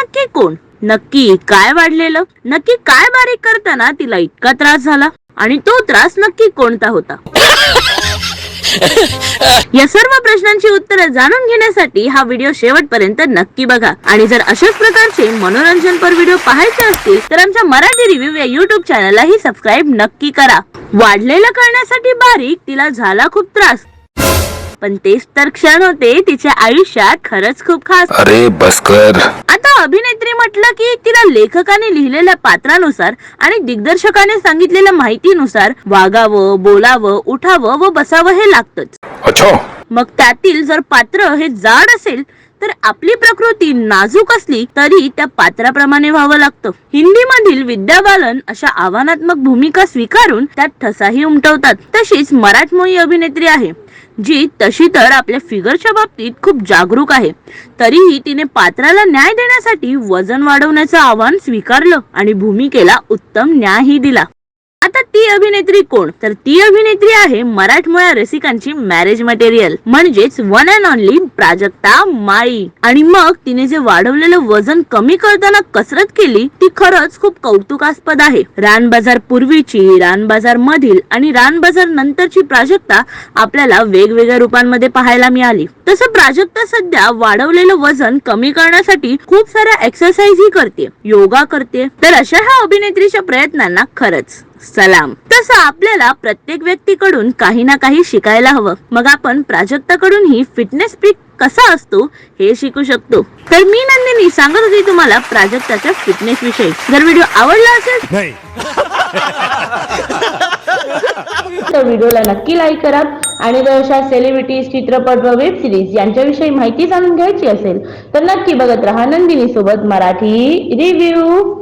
नक्की कोण? नक्की काय वाढलेलं? नक्की काय बारीक करताना तिला इतका त्रास झाला? आणि तो त्रास नक्की कोणता होता? या सर्व प्रश्नांची उत्तरे जाणून घेण्यासाठी हा व्हिडिओ शेवटपर्यंत नक्की बघा. आणि जर अशाच प्रकारचे मनोरंजनपर व्हिडिओ पाहायचे असतील तर आमच्या मराठी रिव्ह्यू या युट्यूब चॅनललाही सबस्क्राईब नक्की करा. वाढलेलं करण्यासाठी बारीक तिला झाला खूप त्रास. पण तेच तर क्षण होते तिच्या आयुष्यात खरंच खूप खास. अरे बस कर आता अभिनेत्री म्हटलं की तिला लेखकाने लिहिलेल्या पात्रानुसार आणि दिग्दर्शकाने सांगितलेल्या माहितीनुसार वागावं बोलावं उठावं व बसावं हे लागतच. अच्छा. मग त्यातील जर पात्र हे जाड असेल तर आपली प्रकृती नाजूक असली तरी त्या पात्राप्रमाणे व्हावं लागतं. हिंदी मधील विद्या बालन अशा आव्हानात्मक भूमिका स्वीकारून त्यात ठसाही उमटवतात. तशीच मराठमोळी अभिनेत्री आहे जी तशी तर आपल्या फिगरच्या बाबतीत खूप जागरूक आहे. तरीही तिने पात्राला न्याय देण्यासाठी वजन वाढवण्याचं आव्हान स्वीकारलं आणि भूमिकेला उत्तम न्यायही दिला. ती अभिनेत्री कोण? तर ती अभिनेत्री आहे मराठमोळ्या रसिकांची मॅरेज मटेरियल म्हणजेच one and only Prajakta Mali. आणि मग तिने जे वाढवलेलं वजन कमी करताना कसरत केली ती खरंच खूप कौतुकास्पद आहे. रान बाजार पूर्वीची रान बाजार मधील आणि रान बाजार नंतरची प्राजक्ता आपल्याला वेगवेगळ्या रूपांमध्ये पाहायला मिळाली. तसं प्राजक्ता सध्या वाढवलेलं वजन कमी करण्यासाठी खूप साऱ्या एक्सरसाइजही करते योगा करते. तर अशा ह्या अभिनेत्रीच्या प्रयत्नांना खरंच सलाम. तसं आपल्याला प्रत्येक व्यक्तीकडून काही ना काही शिकायला हवं. मग आपण प्राजक्ताकडून ही फिटनेस पीक कसा असतो हे शिकू शकतो. तर मी नंदिनी सांगत होती तुम्हाला प्राजक्ताच्या फिटनेस विषयी. जर व्हिडिओ आवडला असेल नाही. तर व्हिडिओला नक्की लाईक करा आणि जर अशा सेलिब्रिटीज चित्रपट व वेब सिरीज यांच्याविषयी माहिती जाणून घ्यायची असेल तर नक्की बघत राहा नंदिनी सोबत मराठी रिव्ह्यू